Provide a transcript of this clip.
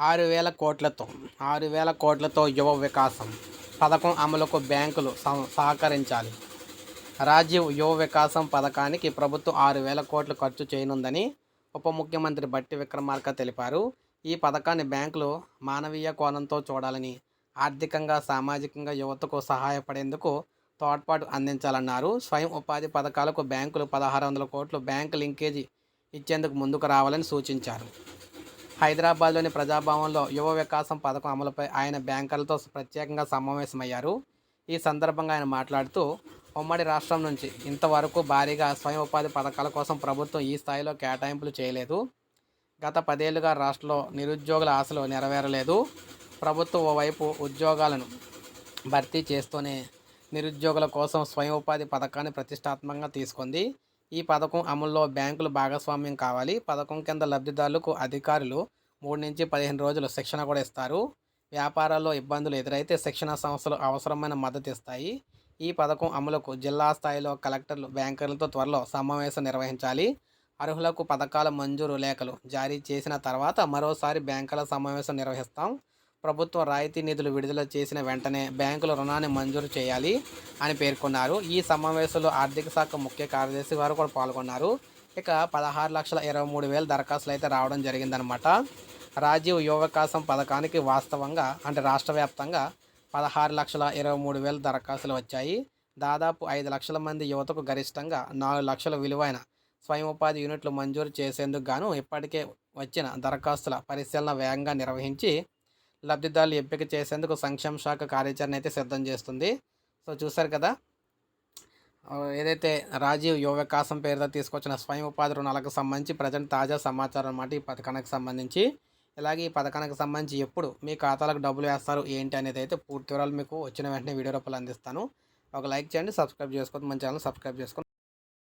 ఆరు వేల కోట్లతో ఆరు వేల కోట్లతో యువ వికాసం. పథకం అమలుకు బ్యాంకులు సహ- సహకరించాలి. రాజీవ్ యువ వికాసం పథకానికి ప్రభుత్వం ఆరు వేల కోట్లు ఖర్చు చేయనుందని ఉప ముఖ్యమంత్రి బట్టి విక్రమార్క తెలిపారు. ఈ పథకాన్ని బ్యాంకులు మానవీయ కోణంతో చూడాలని ఆర్థికంగా సామాజికంగా యువతకు సహాయపడేందుకు తోడ్పాటు అందించాలన్నారు. స్వయం ఉపాధి పథకాలకు బ్యాంకులు పదహారు వందల కోట్లు బ్యాంకు లింకేజీ ఇచ్చేందుకు ముందుకు రావాలని సూచించారు. హైదరాబాద్లోని ప్రజాభవన్లో యువ వికాసం పథకం అమలుపై ఆయన బ్యాంకర్లతో ప్రత్యేకంగా సమావేశమయ్యారు. ఈ సందర్భంగా ఆయన మాట్లాడుతూ ఉమ్మడి రాష్ట్రం నుంచి ఇంతవరకు భారీగా స్వయం ఉపాధి పథకాల కోసం ప్రభుత్వం ఈ స్థాయిలో కేటాయింపులు చేయలేదు. గత పదేళ్ళుగా రాష్ట్రంలో నిరుద్యోగుల ఆశలు నెరవేరలేదు. ప్రభుత్వం ఓవైపు ఉద్యోగాలను భర్తీ చేస్తూనే నిరుద్యోగుల కోసం స్వయం ఉపాధి పథకాన్ని ప్రతిష్టాత్మకంగా తీసుకుంది. ఈ పథకం అమల్లో బ్యాంకులు భాగస్వామ్యం కావాలి. పథకం కింద లబ్ధిదారులకు అధికారులు మూడు నుంచి పదిహేను రోజులు శిక్షణ కూడా ఇస్తారు. వ్యాపారాల్లో ఇబ్బందులు ఎదురైతే శిక్షణ సంస్థలు అవసరమైన మద్దతు ఇస్తాయి. ఈ పథకం అమలుకు జిల్లా స్థాయిలో కలెక్టర్లు బ్యాంకర్లతో త్వరలో సమావేశం నిర్వహించాలి. అర్హులకు పథకాల మంజూరు లేఖలు జారీ చేసిన తర్వాత మరోసారి బ్యాంకుల సమావేశం నిర్వహిస్తాం. ప్రభుత్వ రాయితీ నిధులు విడుదల చేసిన వెంటనే బ్యాంకులు రుణాన్ని మంజూరు చేయాలి అని పేర్కొన్నారు. ఈ సమావేశంలో ఆర్థిక శాఖ ముఖ్య కార్యదర్శి వారు కూడా పాల్గొన్నారు. ఇక పదహారు లక్షల ఇరవై మూడు వేల దరఖాస్తులు అయితే రావడం జరిగిందనమాట రాజీవ్ యువకాశం పథకానికి వాస్తవంగా అంటే రాష్ట్ర వ్యాప్తంగా పదహారు లక్షల ఇరవై మూడు వేల దరఖాస్తులు వచ్చాయి. దాదాపు ఐదు లక్షల మంది యువతకు గరిష్టంగా నాలుగు లక్షల విలువైన స్వయం ఉపాధి యూనిట్లు మంజూరు చేసేందుకు గాను ఇప్పటికే వచ్చిన దరఖాస్తుల పరిశీలన వేగంగా నిర్వహించి లబ్ధిదారులు ఎంపిక చేసేందుకు సంక్షేమ శాఖ కార్యాచరణ అయితే సిద్ధం చేస్తుంది. సో చూసారు కదా? ఏదైతే రాజీవ్ యువ వికాసం పేరుతో తీసుకొచ్చిన స్వయం ఉపాధి రుణాలకు సంబంధించి ప్రజెంట్ తాజా సమాచారం అన్నమాట ఈ పథకానికి సంబంధించి. ఇలాగే ఈ పథకానికి సంబంధించి ఎప్పుడు మీ ఖాతాలకు డబ్బులు వేస్తారు ఏంటి అనేది అయితే పూర్తి వివరాలు మీకు వచ్చిన వెంటనే వీడియో రూపాయలు అందిస్తాను. ఒక లైక్ చేయండి సబ్స్క్రైబ్ చేసుకోండి మన ఛానల్ సబ్స్క్రైబ్ చేసుకోండి.